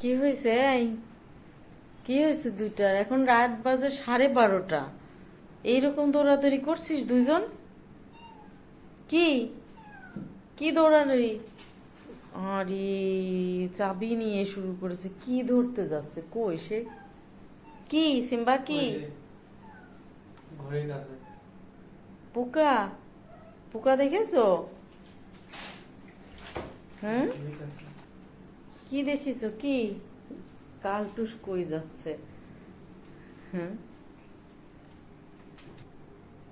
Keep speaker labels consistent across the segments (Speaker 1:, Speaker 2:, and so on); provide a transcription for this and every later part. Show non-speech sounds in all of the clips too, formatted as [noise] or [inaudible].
Speaker 1: কি হয়েছে? এই কি হয়েছে দুইটার? এখন রাত বাজে সাড়ে বারোটা। এইরকম দৌড়াদৌড়ি করছিস দুইজন? কি? কি দৌড়াদৌড়ি? আরে চাবি নিয়ে শুরু করেছে। কি ধরতে যাচ্ছে? কই সে? কি? সিম্বা কি? পোকা? পোকা দেখেছ? হুম?
Speaker 2: কাছে
Speaker 1: কি দেখিছো কি? কালটুস কই যাচ্ছে? হুম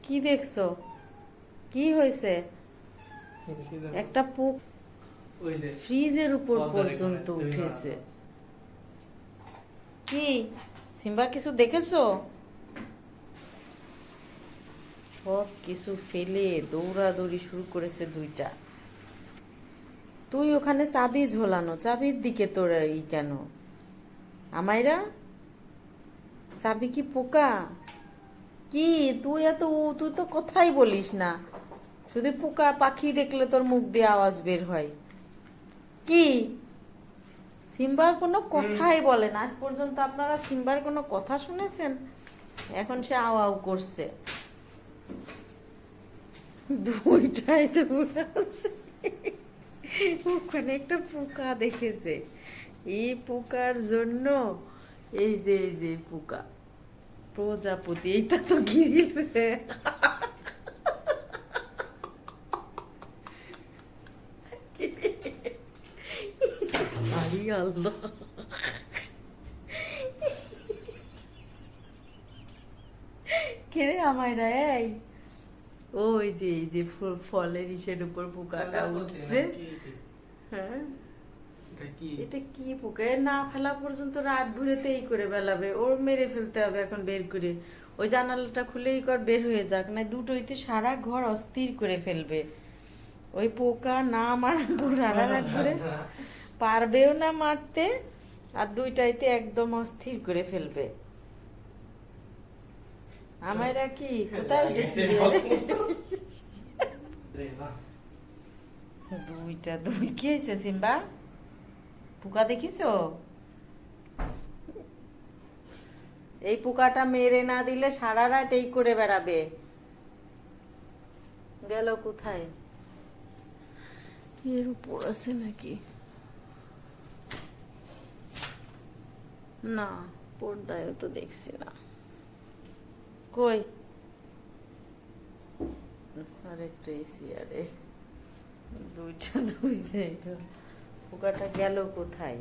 Speaker 1: কি দেখছ? কি হয়েছে? একটা পোক ফ্রিজের উপর পর্যন্ত উঠেছে। কি? সিম্বা কিছু দেখেছ? সব কিছু ফেলে দৌড়াদৌড়ি শুরু করেছে দুইটা। তুই ওখানে চাবি ঝোলানো চাবির দিকে তোর ই কেন? আমাইরা? চাবি কি পোকা? কি? তুই এত তুই তো কথাই বলিস না। শুধু পোকা পাখি দেখলে তোর মুখ দিয়ে আওয়াজ বের হয়। কি? সিম্বার কোনো কথাই বলে না। আজ পর্যন্ত আপনারা সিম্বার কোনো কথা শুনেছেন? এখন সে আও আও করছে। দুইটাই দৌড়ে আছে ওখানে একটা পোকা দেখেছে। এই পোকার জন্য এই যে এই যে পোকা, প্রজাপতি, এইটা তো আরে আল্লাহ আমায় এই? ওই যে এই যে ফলের ইসের উপর পোকাটা উঠছে। হ্যাঁ।
Speaker 2: এটা কি?
Speaker 1: পোকা? না ফেলা পর্যন্ত রাত ভরে তো এই করে বেলাবে। ওর মেরে ফেলতে হবে এখন বের করে। ওই জানালাটা খুলেই কর বের হয়ে যাক না দুটোইতে সারা ঘর অস্থির করে ফেলবে। ওই পোকা না মারা সারা রাত ধরে [laughs] পারবেও না মারতে আর দুইটাইতে একদম অস্থির করে ফেলবে। আমায়রা কি? কোথায় উঠেছি? দুইটা দুই। কি হয়েছে সিম্বা? পোকা দেখিছো? এই পোকাটা মেরে না দিলে সারা রাত এই করে বেড়াবে। গেল কোথায়? এর উপর আছে নাকি? না পর্দায়ও তো দেখছি না। কই? আরেকটা এসি আরে। দুইটা দুই জায়গা। পোকাটা গেল কোথায়?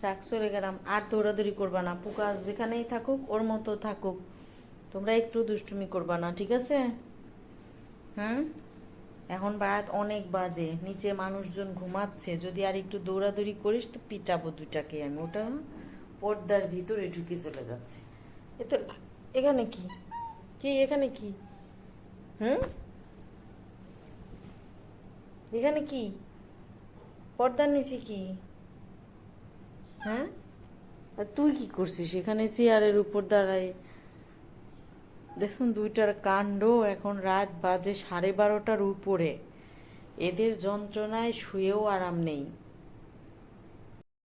Speaker 1: চাক চলে গেলাম। আর দৌড়াদৌড়ি করবা না। পোকা যেখানেই থাকুক ওর মতো থাকুক। তোমরা একটু দুষ্টুমি করবা না ঠিক আছে? হুম? এখন রাত অনেক বাজে, নিচে মানুষজন ঘুমাচ্ছে, যদি আর একটু দৌড়াদৌড়ি করিস তো পিটাবো দুইটাকে আমি। ওটা পর্দার ভিতরে ঢুকে চলে যাচ্ছে। এ তো এখানে কি? কি এখানে কি? হুম? এখানে কি? পর্দার নিচে কি? হ্যাঁ? তুই কি করছিস? এখানে চেয়ারের উপর দাঁড়ায় দেখুন দুইটার কাণ্ড এখন রাত বাজে সাড়ে বারোটার উপরে। এদের যন্ত্রণায় শুয়েও আরাম নেই।